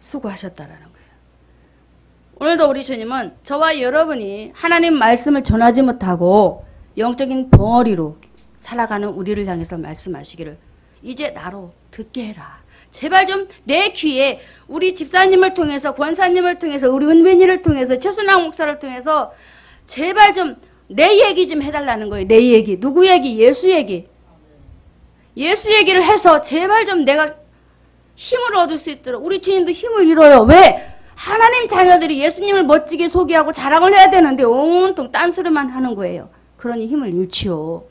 수고하셨다라는 거예요. 오늘도 우리 주님은 저와 여러분이 하나님 말씀을 전하지 못하고 영적인 벙어리로 살아가는 우리를 향해서 말씀하시기를 이제 나로 듣게 해라. 제발 좀 내 귀에 우리 집사님을 통해서 권사님을 통해서 우리 은빈이를 통해서 최순왕 목사를 통해서 제발 좀 내 얘기 좀 해달라는 거예요. 내 얘기. 누구 얘기? 예수 얘기. 예수 얘기를 해서 제발 좀 내가 힘을 얻을 수 있도록 우리 주님도 힘을 잃어요. 왜? 하나님 자녀들이 예수님을 멋지게 소개하고 자랑을 해야 되는데 온통 딴소리만 하는 거예요. 그러니 힘을 잃지요.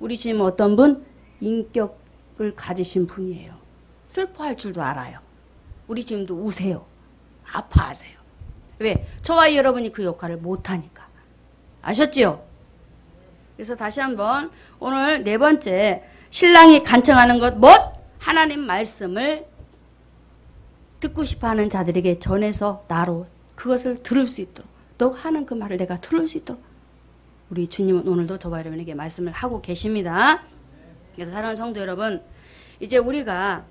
우리 주님은 어떤 분? 인격을 가지신 분이에요. 슬퍼할 줄도 알아요. 우리 주님도 우세요. 아파하세요. 왜? 저와 여러분이 그 역할을 못하니까. 아셨지요? 그래서 다시 한번 오늘 네 번째 신랑이 간청하는 것 못? 하나님 말씀을 듣고 싶어 하는 자들에게 전해서 나로 그것을 들을 수 있도록 너 하는 그 말을 내가 들을 수 있도록 우리 주님은 오늘도 저와 여러분에게 말씀을 하고 계십니다. 그래서 사랑하는 성도 여러분 이제 우리가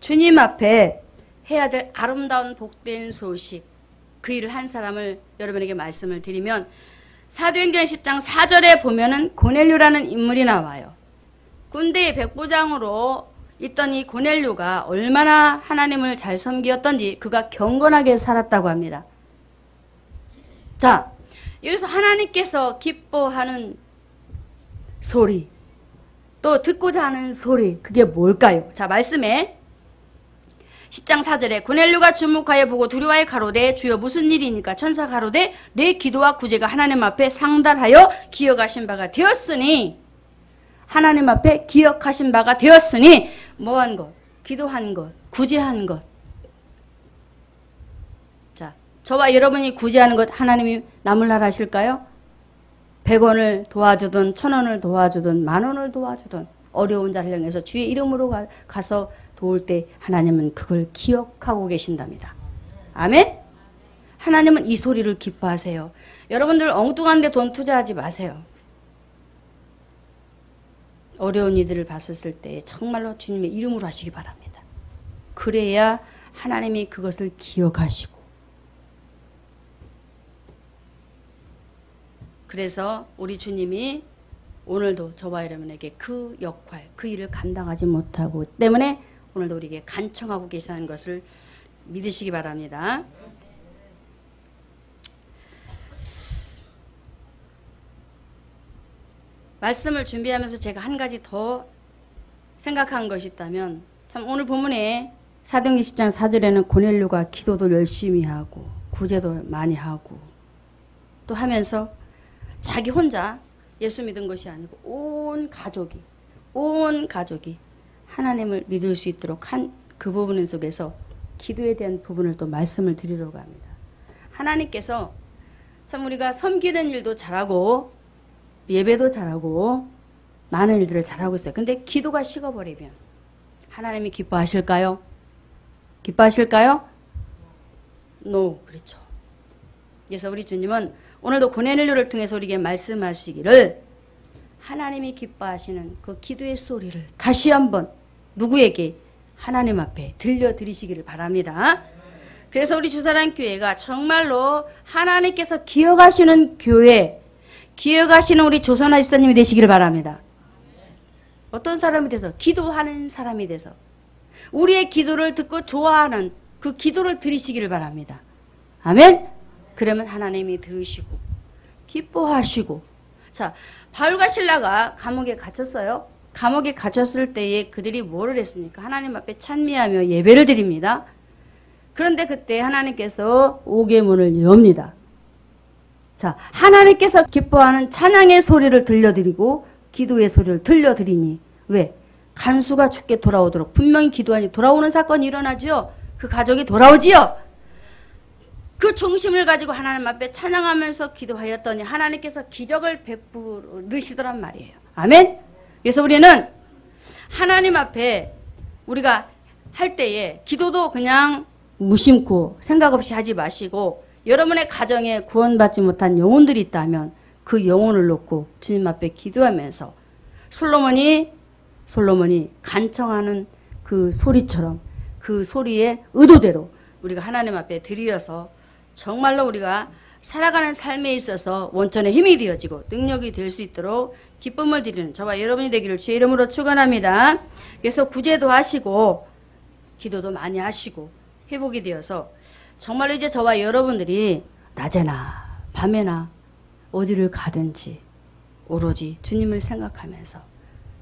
주님 앞에 해야 될 아름다운 복된 소식 그 일을 한 사람을 여러분에게 말씀을 드리면 사도행전 10장 4절에 보면은 고넬료라는 인물이 나와요. 군대의 백부장으로 이 고넬료가 얼마나 하나님을 잘 섬기었던지 그가 경건하게 살았다고 합니다. 자, 여기서 하나님께서 기뻐하는 소리, 또 듣고자 하는 소리, 그게 뭘까요? 자, 말씀에 10장 4절에 고넬료가 주목하여 보고 두려워해 가로되 주여 무슨 일이니까 천사 가로되 내 기도와 구제가 하나님 앞에 상달하여 기억하신 바가 되었으니 하나님 앞에 기억하신 바가 되었으니 뭐 한 것? 기도한 것, 구제한 것. 자, 저와 여러분이 구제하는 것 하나님이 나물날 하실까요? 100원을 도와주든 1000원을 도와주든 만 원을 도와주든 어려운 자를 향해서 주의 이름으로 가, 가서 도울 때 하나님은 그걸 기억하고 계신답니다. 아멘? 하나님은 이 소리를 기뻐하세요. 여러분들 엉뚱한 데 돈 투자하지 마세요. 어려운 이들을 봤었을 때 정말로 주님의 이름으로 하시기 바랍니다. 그래야 하나님이 그것을 기억하시고 그래서 우리 주님이 오늘도 저와 여러분에게 그 역할, 그 일을 감당하지 못하고 때문에 오늘도 우리에게 간청하고 계시는 것을 믿으시기 바랍니다. 말씀을 준비하면서 제가 한 가지 더 생각한 것이 있다면 참 오늘 본문에 사도행 20장 4절에는 고넬료가 기도도 열심히 하고 구제도 많이 하고 또 하면서 자기 혼자 예수 믿은 것이 아니고 온 가족이 온 가족이 하나님을 믿을 수 있도록 한 그 부분 속에서 기도에 대한 부분을 또 말씀을 드리려고 합니다. 하나님께서 참 우리가 섬기는 일도 잘하고 예배도 잘하고 많은 일들을 잘하고 있어요. 근데 기도가 식어버리면 하나님이 기뻐하실까요? 기뻐하실까요? No, 그렇죠. 그래서 우리 주님은 오늘도 고넬료를 통해서 우리에게 말씀하시기를 하나님이 기뻐하시는 그 기도의 소리를 다시 한번 누구에게 하나님 앞에 들려드리시기를 바랍니다. 그래서 우리 주사랑 교회가 정말로 하나님께서 기억하시는 교회, 기억하시는 우리 조선아 집사님이 되시기를 바랍니다. 어떤 사람이 돼서 기도하는 사람이 돼서 우리의 기도를 듣고 좋아하는 그 기도를 들으시기를 바랍니다. 아멘. 그러면 하나님이 들으시고 기뻐하시고 자 바울과 신라가 감옥에 갇혔어요. 감옥에 갇혔을 때에 그들이 뭐를 했습니까? 하나님 앞에 찬미하며 예배를 드립니다. 그런데 그때 하나님께서 오개문을 엽니다. 자, 하나님께서 기뻐하는 찬양의 소리를 들려드리고 기도의 소리를 들려드리니 왜? 간수가 죽게 돌아오도록 분명히 기도하니 돌아오는 사건이 일어나지요. 그 가족이 돌아오지요. 그 중심을 가지고 하나님 앞에 찬양하면서 기도하였더니 하나님께서 기적을 베푸시더란 말이에요. 아멘. 그래서 우리는 하나님 앞에 우리가 할 때에 기도도 그냥 무심코 생각 없이 하지 마시고 여러분의 가정에 구원받지 못한 영혼들이 있다면 그 영혼을 놓고 주님 앞에 기도하면서 솔로몬이 솔로몬이 간청하는 그 소리처럼 그 소리의 의도대로 우리가 하나님 앞에 드리어서 정말로 우리가 살아가는 삶에 있어서 원천의 힘이 되어지고 능력이 될 수 있도록 기쁨을 드리는 저와 여러분이 되기를 주의 이름으로 축원합니다. 그래서 구제도 하시고 기도도 많이 하시고 회복이 되어서 정말로 이제 저와 여러분들이 낮에나 밤에나 어디를 가든지 오로지 주님을 생각하면서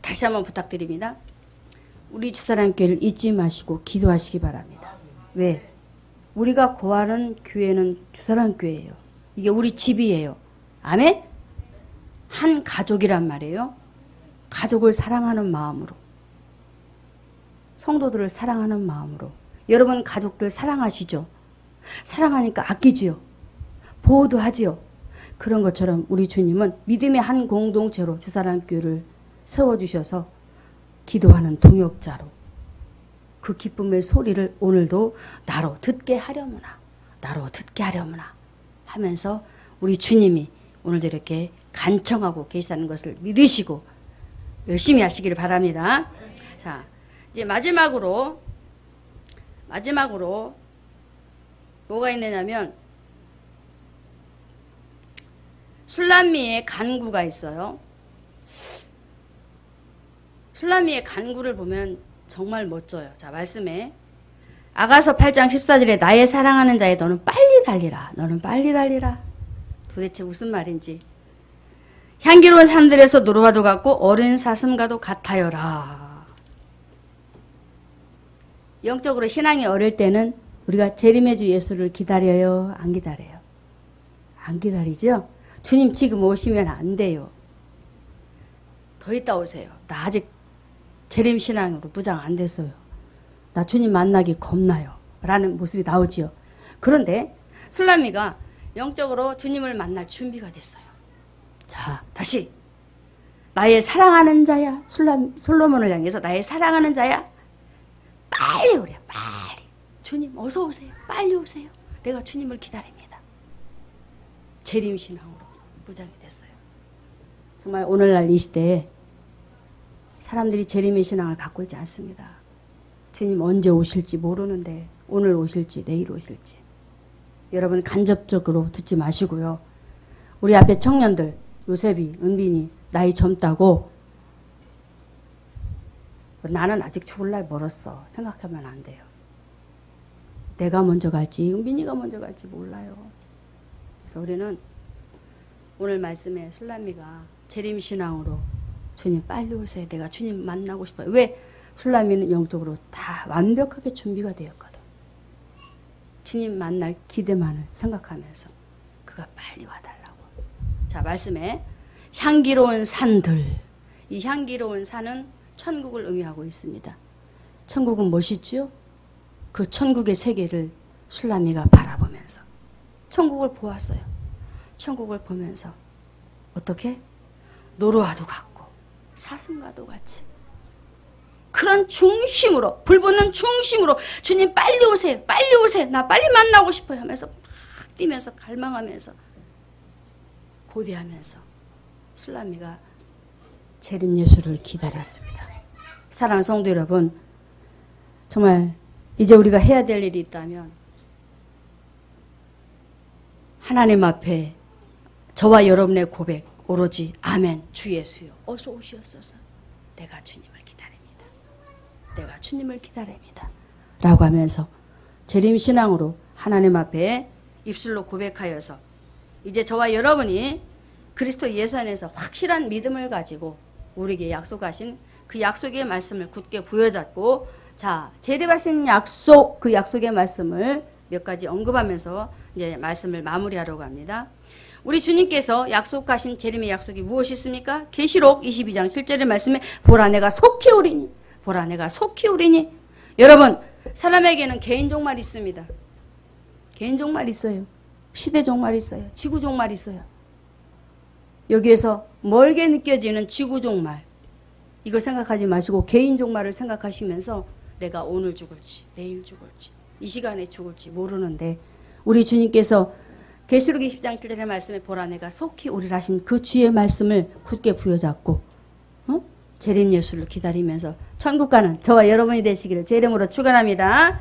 다시 한번 부탁드립니다. 우리 주사랑교회를 잊지 마시고 기도하시기 바랍니다. 왜? 우리가 거하는 교회는 주사랑교회예요. 이게 우리 집이에요. 아멘? 한 가족이란 말이에요. 가족을 사랑하는 마음으로. 성도들을 사랑하는 마음으로. 여러분 가족들 사랑하시죠? 사랑하니까 아끼지요. 보호도 하지요. 그런 것처럼 우리 주님은 믿음의 한 공동체로 주사랑교회를 세워주셔서 기도하는 동역자로 그 기쁨의 소리를 오늘도 나로 듣게 하려무나 나로 듣게 하려무나 하면서 우리 주님이 오늘도 이렇게 간청하고 계시다는 것을 믿으시고 열심히 하시기를 바랍니다. 자, 이제 마지막으로 마지막으로 뭐가 있느냐면 술람미의 간구가 있어요. 술람미의 간구를 보면 정말 멋져요. 자, 말씀에 아가서 8장 14절에 나의 사랑하는 자에 너는 빨리 달리라. 너는 빨리 달리라. 도대체 무슨 말인지. 향기로운 산들에서 노루와도 같고 어른 사슴과도 같아요라. 영적으로 신앙이 어릴 때는 우리가 재림의 주 예수를 기다려요? 안 기다려요? 안 기다리죠? 주님 지금 오시면 안 돼요. 더 있다 오세요. 나 아직 재림 신앙으로 무장 안 됐어요. 나 주님 만나기 겁나요. 라는 모습이 나오지요. 그런데 슬라미가 영적으로 주님을 만날 준비가 됐어요. 자, 다시. 나의 사랑하는 자야. 솔로몬을 향해서 나의 사랑하는 자야. 빨리 오래, 빨리. 주님, 어서 오세요. 빨리 오세요. 내가 주님을 기다립니다. 재림신앙으로 무장이 됐어요. 정말 오늘날 이 시대에 사람들이 재림의 신앙을 갖고 있지 않습니다. 주님 언제 오실지 모르는데 오늘 오실지 내일 오실지 여러분 간접적으로 듣지 마시고요. 우리 앞에 청년들 요셉이 은빈이 나이 젊다고 나는 아직 죽을 날 멀었어 생각하면 안 돼요. 내가 먼저 갈지 은빈이가 먼저 갈지 몰라요. 그래서 우리는 오늘 말씀에 슬라미가 재림 신앙으로 주님 빨리 오세요. 내가 주님 만나고 싶어요. 왜? 슬라미는 영적으로 다 완벽하게 준비가 되었거든. 주님 만날 기대만을 생각하면서 그가 빨리 와달라고. 자 말씀에 향기로운 산들. 이 향기로운 산은 천국을 의미하고 있습니다. 천국은 무엇이지요? 그 천국의 세계를 술라미가 바라보면서 천국을 보았어요. 천국을 보면서 어떻게 노루와도 같고 사슴과도 같이 그런 중심으로 불붙는 중심으로 주님 빨리 오세요 빨리 오세요 나 빨리 만나고 싶어요 하면서 막 뛰면서 갈망하면서 고대하면서 슬라미가 재림 예수를 기다렸습니다 사랑하는 성도 여러분 정말 이제 우리가 해야 될 일이 있다면 하나님 앞에 저와 여러분의 고백 오로지 아멘. 주 예수요 어서 오시옵소서. 내가 주님을 기다립니다. 내가 주님을 기다립니다. 라고 하면서 재림 신앙으로 하나님 앞에 입술로 고백하여서 이제 저와 여러분이 그리스도 예수 안에서 확실한 믿음을 가지고 우리에게 약속하신 그 약속의 말씀을 굳게 부여잡고 자 재림하신 약속 그 약속의 말씀을 몇 가지 언급하면서 이제 말씀을 마무리하려고 합니다. 우리 주님께서 약속하신 재림의 약속이 무엇이 있습니까? 계시록 22장 7절의 말씀에 보라 내가 속히 오리니 보라 내가 속히 오리니 여러분 사람에게는 개인 종말 있습니다. 개인 종말 있어요. 시대 종말 있어요. 지구 종말 있어요. 여기에서 멀게 느껴지는 지구 종말 이거 생각하지 마시고 개인 종말을 생각하시면서 내가 오늘 죽을지 내일 죽을지 이 시간에 죽을지 모르는데 우리 주님께서 계시록 20장 7절의 말씀에 보라 내가 속히 오리라 하신 그 주의 말씀을 굳게 부여잡고 어? 재림 예수를 기다리면서 천국 가는 저와 여러분이 되시기를 제 이름으로 축원합니다.